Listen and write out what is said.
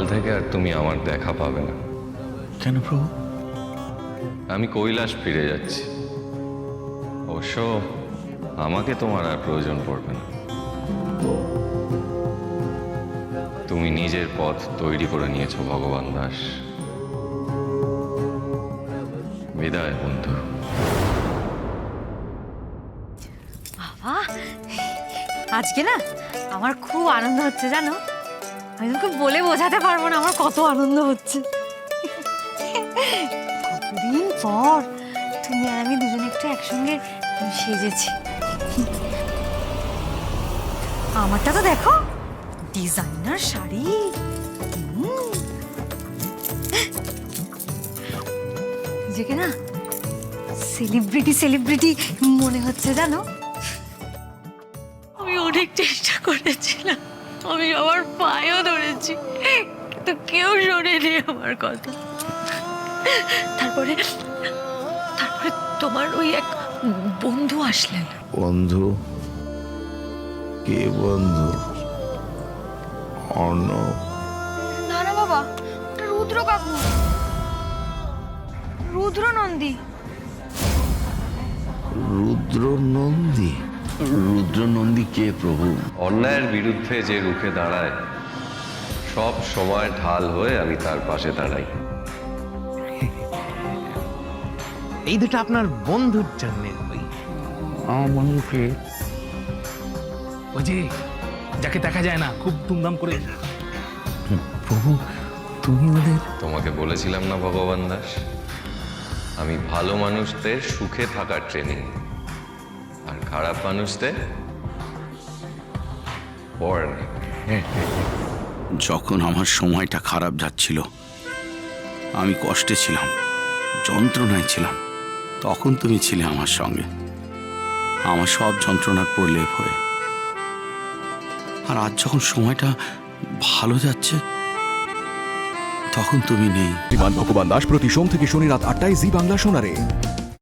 কাল থেকে আর তুমি আমার দেখা পাবে না। কেন প্রভু? আমি কৈলাস ফিরে যাচ্ছি। অবশ্য আমাকে তোমার আর প্রয়োজন পড়বে না। তুমি নিজের পথ তৈরি করে নিয়েছো ভগবান দাস। বিদায় বন্ধু। বাবা আজকে না আমার খুব আনন্দ হচ্ছে জানো? আমি তোমাকে বলে বোঝাতে পারব না, আমার কত আনন্দ হচ্ছে। কতদিন পর তুমি আর আমি দুজনে একটু একসঙ্গে সেজেছি। আমারটা তো দেখো, ডিজাইনার শাড়ি। নিজেকে না সেলিব্রিটি সেলিব্রিটি মনে হচ্ছে জানো? আমি অনেক চেষ্টা করেছিলাম। আমি আমার পায়েও ধরেছি কিন্তু কেউ শোনেনি আমার কথা। তারপরে তারপরে তোমার ওই এক বন্ধু আসলেন। বন্ধু? কে বন্ধু? অর্ণব। না না বাবা রুদ্র কাকু। রুদ্র নন্দী রুদ্র নন্দী রুদ্র নন্দী কে প্রভু? অন্যায়ের বিরুদ্ধে যে রুখে দাঁড়ায় সব সময় ঢাল হয়ে আমি তার পাশে দাঁড়াই। এই দুটো আপনার বন্ধুর জন্য আমার বন্ধুকে ওই যে যাকে দেখা যায় না খুব ধুমধাম করে। প্রভু তুমি ওদের তোমাকে বলেছিলাম না ভগবান দাস? আমি ভালো মানুষদের সুখে থাকার ট্রেনিং আর খারাপ মানুষদের ওয়ার্নিং যখন আমার সময়টা খারাপ যাচ্ছিল আমি কষ্টে ছিলাম যন্ত্রণায় ছিলাম। তখন তুমি ছিলে আমার সঙ্গে। আমার সব যন্ত্রণার প্রলেপ হয়ে। আর আজ যখন সময়টা ভালো যাচ্ছে তখন তুমি নেই। বিমান ভগবান দাস প্রতি সোম থেকে শনি রাত আটটায় জি বাংলা শোনারে